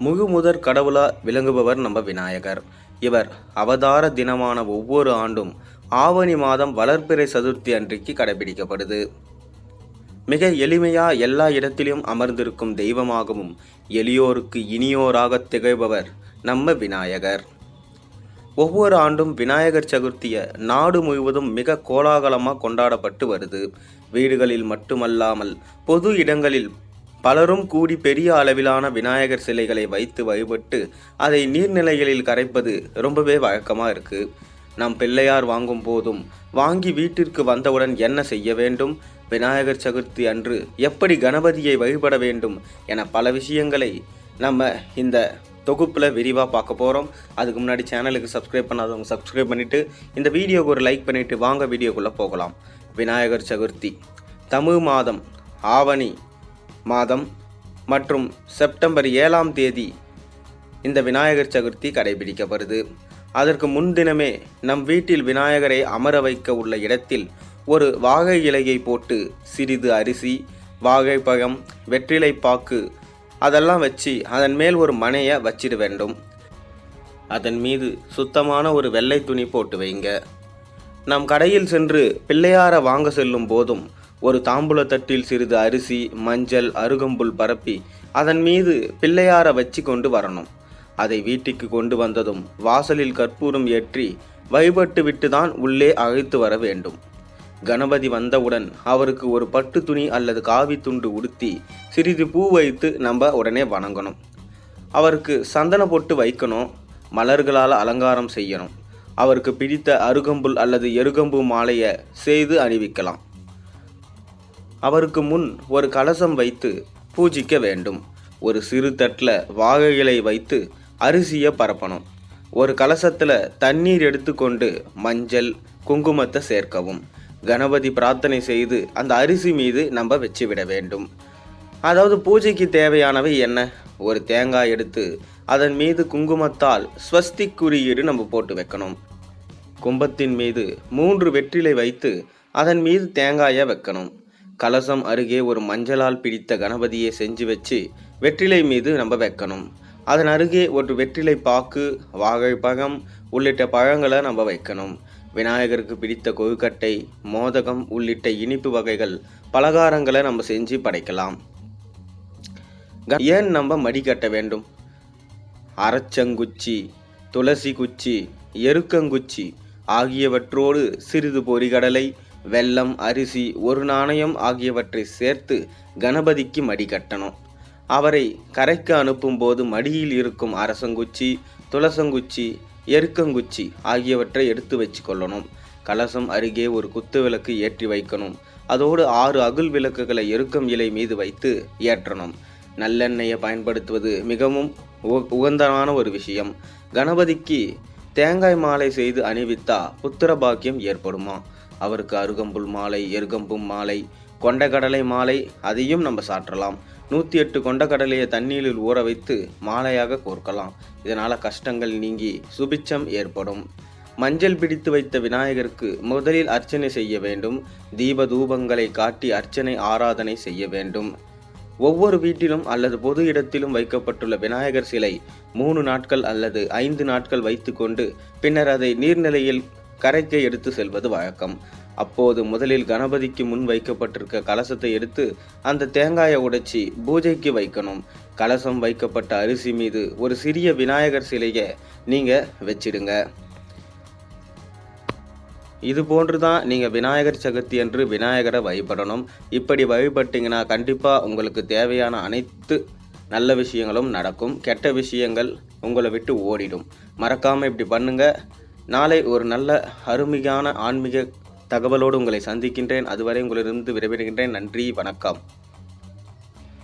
முழுமுதற் கடவுளா விளங்குபவர் நம்ம விநாயகர். இவர் அவதார தினமான ஒவ்வொரு ஆண்டும் ஆவணி மாதம் வளர்ப்பிறை சதுர்த்தி அன்றைக்கு கடைபிடிக்கப்படுது. மிக எளிமையா எல்லா இடத்திலும் அமர்ந்திருக்கும் தெய்வமாகவும் எளியோருக்கு இனியோராக திகழ்பவர் நம்ம விநாயகர். ஒவ்வொரு ஆண்டும் விநாயகர் சதுர்த்தியை நாடு முழுவதும் மிக கோலாகலமாக கொண்டாடப்பட்டு வருது. வீடுகளில் மட்டுமல்லாமல் பொது இடங்களில் பலரும் கூடி பெரிய அளவிலான விநாயகர் சிலைகளை வைத்து வழிபட்டு அதை நீர்நிலைகளில் கரைப்பது ரொம்பவே வழக்கமாக இருக்குது நம் பிள்ளையார் வாங்கும் போதும் வாங்கி வீட்டிற்கு வந்தவுடன் என்ன செய்ய வேண்டும்? விநாயகர் சதுர்த்தி அன்று எப்படி கணபதியை வழிபட வேண்டும் என பல விஷயங்களை நம்ம இந்த தொகுப்பில் விரிவாக பார்க்க போகிறோம் அதுக்கு முன்னாடி சேனலுக்கு சப்ஸ்கிரைப் பண்ணாதவங்க சப்ஸ்கிரைப் பண்ணிவிட்டு இந்த வீடியோக்கு ஒரு லைக் பண்ணிவிட்டு வாங்க வீடியோக்குள்ளே போகலாம். விநாயகர் சதுர்த்தி தமிழ் மாதம் ஆவணி மாதம் மற்றும் செப்டம்பர் ஏழாம் தேதி இந்த விநாயகர் சதுர்த்தி கடைபிடிக்கப்படுது. அதற்கு முன்தினமே நம் வீட்டில் விநாயகரை அமர வைக்க உள்ள இடத்தில் ஒரு வாகை இலையை போட்டு சிறிது அரிசி வாகைப்பழம் வெற்றிலைப்பாக்கு அதெல்லாம் வச்சு அதன் மேல் ஒரு மனையை வச்சிட வேண்டும். அதன் மீது சுத்தமான ஒரு வெள்ளை துணி போட்டு வைங்க. நம் கடையில் சென்று பிள்ளையார வாங்க செல்லும் போதும் ஒரு தாம்பூல தட்டில் சிறிது அரிசி மஞ்சள் அருகம்புல் பரப்பி அதன் மீது பிள்ளையார வச்சு கொண்டு வரணும். அதை வீட்டுக்கு கொண்டு வந்ததும் வாசலில் கற்பூரம் ஏற்றி வழிபட்டு விட்டுதான் உள்ளே அழைத்து வர வேண்டும். கணபதி வந்தவுடன் அவருக்கு ஒரு பட்டு துணி அல்லது காவி துண்டு உடுத்தி சிறிது பூ வைத்து நம்ம உடனே வணங்கணும். அவருக்கு சந்தன பொட்டு வைக்கணும் மலர்களால் அலங்காரம் செய்யணும். அவருக்கு பிடித்த அருகம்புல் அல்லது எருகம்பு மாலையை செய்து அணிவிக்கலாம். அவருக்கு முன் ஒரு கலசம் வைத்து பூஜிக்க வேண்டும். ஒரு சிறு தட்டில் வாழை இலை வைத்து அரிசியை பரப்பணும். ஒரு கலசத்தில் தண்ணீர் எடுத்துக்கொண்டு மஞ்சள் குங்குமத்தை சேர்க்கவும். கணபதி பிரார்த்தனை செய்து அந்த அரிசி மீது நம்ம வச்சு விட வேண்டும். அதாவது பூஜைக்கு தேவையானவை என்ன? ஒரு தேங்காய் எடுத்து அதன் மீது குங்குமத்தால் ஸ்வஸ்திக் குறியீடு நம்ம போட்டு வைக்கணும். கும்பத்தின் மீது மூன்று வெற்றிலை வைத்து அதன் மீது தேங்காயை வைக்கணும். கலசம் அருகே ஒரு மஞ்சளால் பிடித்த கணபதியை செஞ்சு வச்சு வெற்றிலை மீது நம்ம வைக்கணும். அதன் அருகே ஒரு வெற்றிலை பாக்கு வாழைப்பழம் உள்ளிட்ட பழங்களை நம்ம வைக்கணும். விநாயகருக்கு பிடித்த கொழுக்கட்டை மோதகம் உள்ளிட்ட இனிப்பு வகைகள் பலகாரங்களை நம்ம செஞ்சு படைக்கலாம். க- ஏன் நம்ம மடி கட்ட வேண்டும்? அரைச்சங்குச்சி துளசி குச்சி எருக்கங்குச்சி ஆகியவற்றோடு சிறிது பொறிகடலை வெல்லம் அரிசி ஒரு நாணயம் ஆகியவற்றை சேர்த்து கணபதிக்கு மடி கட்டணும். அவரை கரைக்கு அனுப்பும்போது மடியில் இருக்கும் அரசங்குச்சி துளசங்குச்சி எருக்கங்குச்சி ஆகியவற்றை எடுத்து வச்சு கொள்ளணும். கலசம் அருகே ஒரு குத்து விளக்கு ஏற்றி வைக்கணும். அதோடு ஆறு அகுல் விளக்குகளை எருக்கம் இலை மீது வைத்து ஏற்றணும். நல்லெண்ணெயை பயன்படுத்துவது மிகவும் உகந்தமான ஒரு விஷயம். கணபதிக்கு தேங்காய் மாலை செய்து அணிவித்தா புத்திர பாக்கியம் ஏற்படுமா? அவருக்கு அருகம்புல் மாலை எருகம்பும் மாலை கொண்டக்கடலை மாலை அதையும் நம்ம சாற்றலாம். நூற்றி எட்டு கொண்டக்கடலையை தண்ணீரில் ஊற வைத்து மாலையாக கோர்க்கலாம். இதனால் கஷ்டங்கள் நீங்கி சுபிச்சம் ஏற்படும். மஞ்சள் பிடித்து வைத்த விநாயகருக்கு முதலில் அர்ச்சனை செய்ய வேண்டும். தீப தூபங்களை காட்டி அர்ச்சனை ஆராதனை செய்ய வேண்டும். ஒவ்வொரு வீட்டிலும் அல்லது பொது இடத்திலும் வைக்கப்பட்டுள்ள விநாயகர் சிலை மூணு நாட்கள் அல்லது ஐந்து நாட்கள் வைத்துக்கொண்டு பின்னர் அதை நீர்நிலையில் கரைக்கு எடுத்து செல்வது வழக்கம். அப்போது முதலில் கணபதிக்கு முன் வைக்கப்பட்டிருக்க கலசத்தை எடுத்து அந்த தேங்காயை உடைச்சி பூஜைக்கு வைக்கணும். கலசம் வைக்கப்பட்ட அரிசி மீது ஒரு சிறிய விநாயகர் சிலையை நீங்கள் வச்சிடுங்க. இது போன்று தான் நீங்கள் விநாயகர் சதுர்த்தி என்று விநாயகரை வழிபடணும். இப்படி வழிபட்டீங்கன்னா கண்டிப்பாக உங்களுக்கு தேவையான அனைத்து நல்ல விஷயங்களும் நடக்கும். கெட்ட விஷயங்கள் உங்களை விட்டு ஓடிடும். மறக்காமல் இப்படி பண்ணுங்கள் நாளை ஒரு நல்ல அருமையான ஆன்மீக தகவலோடு உங்களை சந்திக்கின்றேன். அதுவரை உங்களிடமிருந்து விடைபெறுகின்றேன். நன்றி வணக்கம்.